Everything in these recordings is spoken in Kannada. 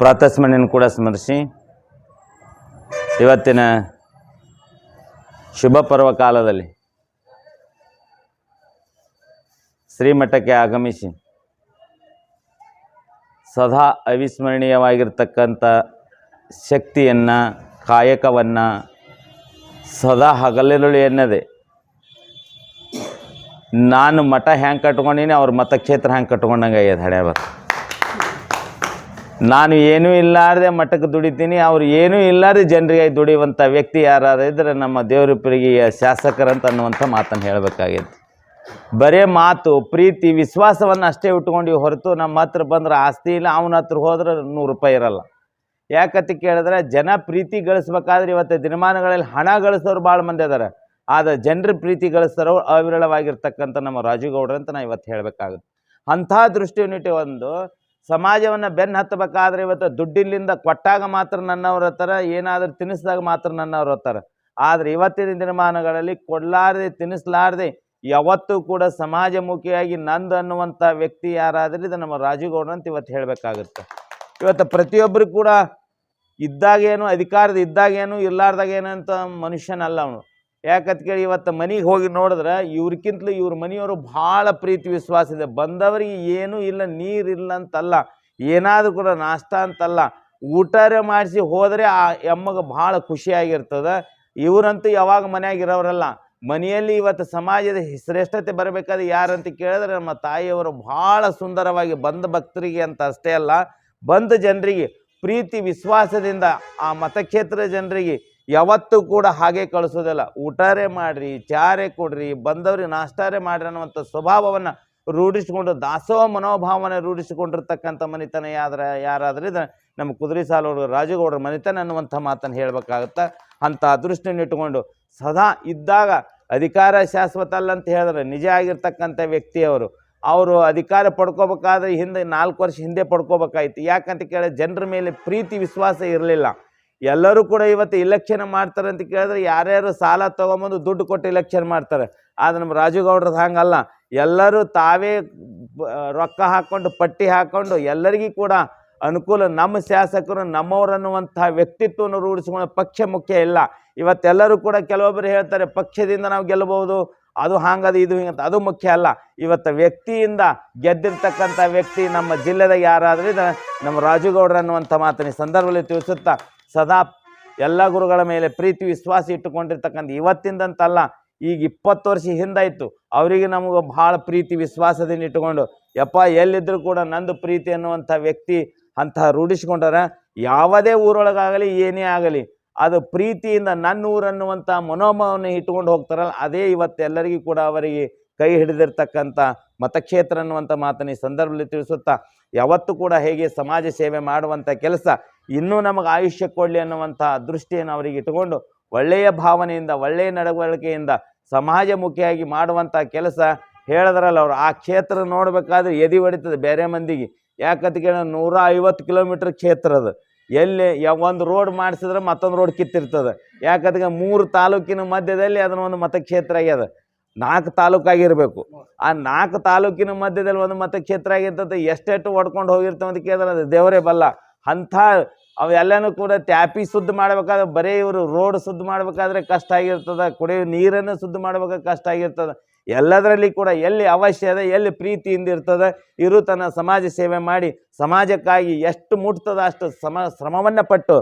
ಪ್ರಾತಸ್ಮರಣೆಯನ್ನು ಕೂಡ ಸ್ಮರಿಸಿ. ಇವತ್ತಿನ ಶುಭ ಪರ್ವ ಕಾಲದಲ್ಲಿ ಶ್ರೀಮಠಕ್ಕೆ ಆಗಮಿಸಿ ಸದಾ ಅವಿಸ್ಮರಣೀಯವಾಗಿರ್ತಕ್ಕಂಥ ಶಕ್ತಿಯನ್ನು, ಕಾಯಕವನ್ನು ಸದಾ ಹಗಲಿರುಳು ಎನ್ನದೆ. ನಾನು ಮಠ ಹ್ಯಾಂಗೆ ಕಟ್ಕೊಂಡೀನಿ, ಅವ್ರ ಮತಕ್ಷೇತ್ರ ಹ್ಯಾಂಗೆ ಕಟ್ಕೊಂಡಂಗೆ ಆಗ್ಯದ ಹಣೆ ನಾನು ಏನೂ ಇಲ್ಲಾರದೆ ಮಠಕ್ಕೆ ದುಡಿತೀನಿ, ಅವ್ರು ಏನೂ ಇಲ್ಲಾರದೆ ಜನರಿಗೆ ದುಡಿಯುವಂಥ ವ್ಯಕ್ತಿ ಯಾರಾದ್ರೂ ಇದ್ರೆ ನಮ್ಮ ದೇವರಿಬ್ಬರಿಗೆ ಶಾಸಕರಂತ ಅನ್ನುವಂಥ ಮಾತನ್ನು ಹೇಳಬೇಕಾಗಿತ್ತು. ಬರೇ ಮಾತು, ಪ್ರೀತಿ, ವಿಶ್ವಾಸವನ್ನು ಅಷ್ಟೇ ಇಟ್ಕೊಂಡು ಹೊರತು ನಮ್ಮ ಹತ್ರ ಬಂದ್ರೆ ಆಸ್ತಿ ಇಲ್ಲ, ಅವನ ಹತ್ರ ಹೋದ್ರೆ ನೂರು ರೂಪಾಯಿ ಇರಲ್ಲ. ಯಾಕಂತ ಕೇಳಿದ್ರೆ ಜನ ಪ್ರೀತಿ ಗಳಿಸ್ಬೇಕಾದ್ರೆ ಇವತ್ತು ದಿನಮಾನಗಳಲ್ಲಿ ಹಣ ಗಳಿಸೋರು ಭಾಳ ಮಂದಿ ಅದಾರೆ ಆದರೆ ಜನರ ಪ್ರೀತಿ ಗಳಿಸೋರು ಅವಿರಳವಾಗಿರ್ತಕ್ಕಂಥ ನಮ್ಮ ಅಂತ ನಾ ಇವತ್ತು ಹೇಳಬೇಕಾಗುತ್ತೆ. ಅಂಥ ದೃಷ್ಟಿಯನ್ನಿಟ್ಟು ಒಂದು ಸಮಾಜವನ್ನು ಬೆನ್ನು ಹತ್ತಬೇಕಾದ್ರೆ ಇವತ್ತು ದುಡ್ಡಿಲ್ಲಿಂದ ಕೊಟ್ಟಾಗ ಮಾತ್ರ ನನ್ನವ್ರ ಹತ್ತಾರ ಏನಾದರೂ ತಿನ್ನಿಸಿದಾಗ ಮಾತ್ರ ನನ್ನವ್ರ ಹತ್ತಾರ ಆದರೆ ಇವತ್ತಿನ ದಿನಮಾನಗಳಲ್ಲಿ ಕೊಡಲಾರದೆ, ತಿನ್ನಿಸ್ಲಾರ್ದೆ, ಯಾವತ್ತೂ ಕೂಡ ಸಮಾಜಮುಖಿಯಾಗಿ ನಂದು ಅನ್ನುವಂಥ ವ್ಯಕ್ತಿ ಯಾರಾದ್ರೂ ಇದು ನಮ್ಮ ರಾಜುಗೌಡ್ರು ಅಂತ ಇವತ್ತು ಹೇಳಬೇಕಾಗುತ್ತೆ. ಇವತ್ತು ಪ್ರತಿಯೊಬ್ಬರು ಕೂಡ ಇದ್ದಾಗೇನು, ಅಧಿಕಾರದ ಇದ್ದಾಗೇನು, ಇರಲಾರ್ದಾಗೇನು ಅಂತ ಮನುಷ್ಯನಲ್ಲ ಅವನು. ಯಾಕಂತ ಕೇಳಿ ಇವತ್ತು ಮನೆಗೆ ಹೋಗಿ ನೋಡಿದ್ರೆ ಇವ್ರಕ್ಕಿಂತಲೂ ಇವ್ರ ಮನೆಯವರು ಭಾಳ ಪ್ರೀತಿ ವಿಶ್ವಾಸ ಇದೆ. ಬಂದವರಿಗೆ ಏನೂ ಇಲ್ಲ ನೀರಿಲ್ಲ ಅಂತಲ್ಲ, ಏನಾದರೂ ಕೂಡ ನಾಷ್ಟ ಅಂತಲ್ಲ. ಊಟರೆ ಮಾಡಿಸಿ ಹೋದರೆ ಆ ಎಮ್ಮಗೆ ಭಾಳ ಖುಷಿಯಾಗಿರ್ತದೆ. ಇವರಂತೂ ಯಾವಾಗ ಮನೆಯಾಗಿರೋರಲ್ಲ ಮನೆಯಲ್ಲಿ ಇವತ್ತು ಸಮಾಜದ ಶ್ರೇಷ್ಠತೆ ಬರಬೇಕಾದ್ರೆ ಯಾರಂತ ಕೇಳಿದ್ರೆ ನಮ್ಮ ತಾಯಿಯವರು ಭಾಳ ಸುಂದರವಾಗಿ ಬಂದ ಭಕ್ತರಿಗೆ ಅಂತ ಅಷ್ಟೇ ಅಲ್ಲ, ಬಂದ ಜನರಿಗೆ ಪ್ರೀತಿ ವಿಶ್ವಾಸದಿಂದ ಆ ಮತಕ್ಷೇತ್ರದ ಜನರಿಗೆ ಯಾವತ್ತೂ ಕೂಡ ಹಾಗೆ ಕಳಿಸೋದಿಲ್ಲ. ಊಟಾರೆ ಮಾಡ್ರಿ, ಚಾರೆ ಕೊಡ್ರಿ ಬಂದವ್ರಿಗೆ ನಾಷ್ಟಾರೆ ಮಾಡ್ರಿ ಅನ್ನುವಂಥ ಸ್ವಭಾವವನ್ನು ರೂಢಿಸಿಕೊಂಡು ದಾಸೋ ಮನೋಭಾವನೆ ರೂಢಿಸಿಕೊಂಡಿರ್ತಕ್ಕಂಥ ಮನೆತನ ಯಾದ್ರ, ಯಾರಾದ್ರೆ ಇದು ನಮ್ಮ ಕುದುರೆ ಸಾಲೋಡು ರಾಜಗೌಡರ ಮನೆತನ ಅನ್ನುವಂಥ ಮಾತನ್ನು ಹೇಳ್ಬೇಕಾಗತ್ತೆ? ಅಂಥ ಅದೃಷ್ಟನ ಇಟ್ಟುಕೊಂಡು ಸದಾ ಇದ್ದಾಗ ಅಧಿಕಾರ ಶಾಶ್ವತ ಅಲ್ಲ ಅಂತ ಹೇಳಿದ್ರೆ ನಿಜ ಆಗಿರ್ತಕ್ಕಂಥ ವ್ಯಕ್ತಿಯವರು, ಅವರು ಅಧಿಕಾರ ಪಡ್ಕೋಬೇಕಾದ್ರೆ ಹಿಂದೆ ನಾಲ್ಕು ವರ್ಷ ಹಿಂದೆ ಪಡ್ಕೋಬೇಕಾಯ್ತು. ಯಾಕಂತ ಕೇಳಿದ್ರೆ ಜನರ ಮೇಲೆ ಪ್ರೀತಿ, ವಿಶ್ವಾಸ ಇರಲಿಲ್ಲ. ಎಲ್ಲರೂ ಕೂಡ ಇವತ್ತು ಇಲೆಕ್ಷನ್ ಮಾಡ್ತಾರೆ ಅಂತ ಕೇಳಿದ್ರೆ ಯಾರ್ಯಾರು ಸಾಲ ತೊಗೊಂಬಂದು ದುಡ್ಡು ಕೊಟ್ಟು ಇಲೆಕ್ಷನ್ ಮಾಡ್ತಾರೆ. ಆದ್ರೆ ನಮ್ಮ ರಾಜುಗೌಡ್ರದ್ದು ಹಂಗಲ್ಲ. ಎಲ್ಲರೂ ತಾವೇ ರೊಕ್ಕ ಹಾಕ್ಕೊಂಡು, ಪಟ್ಟಿ ಹಾಕ್ಕೊಂಡು ಎಲ್ಲರಿಗೂ ಕೂಡ ಅನುಕೂಲ. ನಮ್ಮ ಶಾಸಕರು ನಮ್ಮವರನ್ನುವಂಥ ವ್ಯಕ್ತಿತ್ವವನ್ನು ರೂಢಿಸಿಕೊಂಡು ಪಕ್ಷ ಮುಖ್ಯ ಇಲ್ಲ. ಇವತ್ತೆಲ್ಲರೂ ಕೂಡ ಕೆಲವೊಬ್ಬರು ಹೇಳ್ತಾರೆ, ಪಕ್ಷದಿಂದ ನಾವು ಗೆಲ್ಲಬಹುದು. ಅದು ಹಾಂಗದು, ಇದು ಹಿಂಗಂತ ಅದು ಮುಖ್ಯ ಅಲ್ಲ. ಇವತ್ತು ವ್ಯಕ್ತಿಯಿಂದ ಗೆದ್ದಿರ್ತಕ್ಕಂಥ ವ್ಯಕ್ತಿ ನಮ್ಮ ಜಿಲ್ಲೆದಾಗ ಯಾರಾದ್ರೂ ನಮ್ಮ ರಾಜುಗೌಡ್ರ ಅನ್ನುವಂಥ ಮಾತನ್ನ ಸಂದರ್ಭದಲ್ಲಿ ತಿಳಿಸುತ್ತಾ ಸದಾ ಎಲ್ಲ ಗುರುಗಳ ಮೇಲೆ ಪ್ರೀತಿ, ವಿಶ್ವಾಸ ಇಟ್ಟುಕೊಂಡಿರ್ತಕ್ಕಂಥ ಇವತ್ತಿಂದಂತಲ್ಲ, ಈಗ ಇಪ್ಪತ್ತು ವರ್ಷ ಹಿಂದಾಯಿತು. ಅವರಿಗೆ ನಮಗೆ ಭಾಳ ಪ್ರೀತಿ, ವಿಶ್ವಾಸದಿಂದ ಇಟ್ಟುಕೊಂಡು, ಯಪ್ಪ ಎಲ್ಲಿದ್ದರೂ ಕೂಡ ನಂದು ಪ್ರೀತಿ ಅನ್ನುವಂಥ ವ್ಯಕ್ತಿ ಅಂತಹ ರೂಢಿಸ್ಕೊಂಡಾರ, ಯಾವುದೇ ಊರೊಳಗಾಗಲಿ, ಏನೇ ಆಗಲಿ, ಅದು ಪ್ರೀತಿಯಿಂದ ನನ್ನ ಊರನ್ನುವಂಥ ಮನೋಭಾವನೆ ಇಟ್ಕೊಂಡು ಹೋಗ್ತಾರಲ್ಲ, ಅದೇ ಇವತ್ತೆಲ್ಲರಿಗೂ ಕೂಡ ಅವರಿಗೆ ಕೈ ಹಿಡಿದಿರ್ತಕ್ಕಂಥ ಮತಕ್ಷೇತ್ರ ಅನ್ನುವಂಥ ಮಾತನ್ನು ಈ ಸಂದರ್ಭದಲ್ಲಿ ತಿಳಿಸುತ್ತಾ, ಯಾವತ್ತೂ ಕೂಡ ಹೇಗೆ ಸಮಾಜ ಸೇವೆ ಮಾಡುವಂಥ ಕೆಲಸ ಇನ್ನೂ ನಮಗೆ ಆಯುಷ್ಯ ಕೊಡಲಿ ಅನ್ನುವಂಥ ದೃಷ್ಟಿಯನ್ನು ಅವರಿಗೆ ಇಟ್ಟುಕೊಂಡು ಒಳ್ಳೆಯ ಭಾವನೆಯಿಂದ, ಒಳ್ಳೆಯ ನಡವಳಿಕೆಯಿಂದ ಸಮಾಜಮುಖಿಯಾಗಿ ಮಾಡುವಂಥ ಕೆಲಸ ಹೇಳಿದ್ರಲ್ಲ ಅವರು. ಆ ಕ್ಷೇತ್ರ ನೋಡಬೇಕಾದ್ರೆ ಎದಿ ಹೊಡಿತದೆ ಬೇರೆ ಮಂದಿಗೆ. ಯಾಕಂತ ಕೇಳಿ ನೂರ ಐವತ್ತು ಕಿಲೋಮೀಟ್ರ್ ಕ್ಷೇತ್ರ ಅದು. ಎಲ್ಲಿ ಒಂದು ರೋಡ್ ಮಾಡಿಸಿದ್ರೆ ಮತ್ತೊಂದು ರೋಡ್ ಕಿತ್ತಿರ್ತದೆ. ಯಾಕಂದ್ರೆ ಮೂರು ತಾಲೂಕಿನ ಮಧ್ಯದಲ್ಲಿ ಅದನ್ನ ಒಂದು ಮತಕ್ಷೇತ್ರ ಆಗ್ಯದ. ನಾಲ್ಕು ತಾಲೂಕಾಗಿರಬೇಕು ಆ ನಾಲ್ಕು ತಾಲೂಕಿನ ಮಧ್ಯದಲ್ಲಿ ಒಂದು ಮತಕ್ಷೇತ್ರ ಆಗಿರ್ತದೆ. ಎಷ್ಟೆಷ್ಟು ಹೊಡ್ಕೊಂಡು ಹೋಗಿರ್ತವೆ ಅಂತ ಕೇಳಿದ್ರೆ ಅದು ದೇವರೇ ಬಲ್ಲ. ಅಂಥ ಅವೆಲ್ಲನೂ ಕೂಡ ಟ್ಯಾಪಿ ಶುದ್ಧ ಮಾಡ್ಬೇಕಾದ್ರೆ ಬರೀ ಇವರು ರೋಡ್ ಶುದ್ಧ ಮಾಡ್ಬೇಕಾದ್ರೆ ಕಷ್ಟ ಆಗಿರ್ತದೆ ಕುಡಿಯೋ ನೀರನ್ನು ಶುದ್ಧ ಮಾಡ್ಬೇಕಾದ್ರೆ ಕಷ್ಟ ಆಗಿರ್ತದೆ. ಎಲ್ಲದರಲ್ಲಿ ಕೂಡ ಎಲ್ಲಿ ಅವಶ್ಯ ಇದೆ ಎಲ್ಲಿ ಪ್ರೀತಿಯಿಂದ ಇರ್ತದೆ, ಇರು ತನ್ನ ಸಮಾಜ ಸೇವೆ ಮಾಡಿ, ಸಮಾಜಕ್ಕಾಗಿ ಎಷ್ಟು ಮುಟ್ತದ ಅಷ್ಟು ಸಮ, ಶ್ರಮವನ್ನು ಪಟ್ಟು.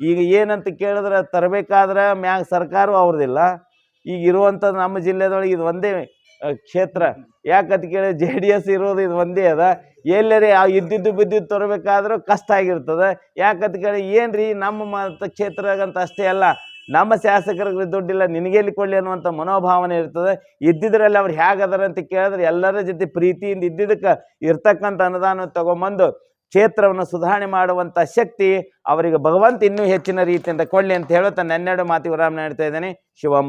ಈಗ ಏನಂತ ಕೇಳಿದ್ರೆ ತರಬೇಕಾದ್ರೆ ಮ್ಯಾಗ ಸರ್ಕಾರವೂ ಅವ್ರದ್ದಿಲ್ಲ ಈಗ ಇರುವಂಥದ್ದು ನಮ್ಮ ಜಿಲ್ಲೆದೊಳಗೆ ಇದು ಒಂದೇ ಕ್ಷೇತ್ರ. ಯಾಕಂತ ಕೇಳಿ ಜೆ ಡಿ ಎಸ್ ಇರೋದು ಇದು ಒಂದೇ ಅದ. ಎಲ್ಲರೇ ಆ ಇದ್ದಿದ್ದು ಬಿದ್ದಿದ್ದು ತರಬೇಕಾದ್ರೂ ಕಷ್ಟ ಆಗಿರ್ತದೆ. ಯಾಕಂತ ಕೇಳಿ ಏನು ರೀ ನಮ್ಮ ಮತ ಕ್ಷೇತ್ರಗಂತ ಅಷ್ಟೇ ಅಲ್ಲ. ನಮ್ಮ ಶಾಸಕರಿಗೆ ದುಡ್ಡಿಲ್ಲ ನಿನಗೆಲ್ಲಿ ಕೊಡಲಿ ಅನ್ನುವಂಥ ಮನೋಭಾವನೆ ಇರ್ತದೆ. ಇದ್ದಿದ್ರಲ್ಲಿ ಅವ್ರು ಹೇಗದಾರ ಅಂತ ಕೇಳಿದ್ರೆ ಎಲ್ಲರ ಜೊತೆ ಪ್ರೀತಿಯಿಂದ ಇದ್ದಿದ್ದಕ್ಕೆ ಇರ್ತಕ್ಕಂಥ ಅನುದಾನ ತಗೊಂಬಂದು ಕ್ಷೇತ್ರವನ್ನು ಸುಧಾರಣೆ ಮಾಡುವಂಥ ಶಕ್ತಿ ಅವರಿಗೆ ಭಗವಂತ ಇನ್ನೂ ಹೆಚ್ಚಿನ ರೀತಿಯಿಂದ ಕೊಡಲಿ ಅಂತ ಹೇಳುತ್ತಾ ನನ್ನೆರಡು ಮಾತು ವಿರಾಮ ನೀಡ್ತಾ ಇದ್ದೇನೆ. ಶಿವಂ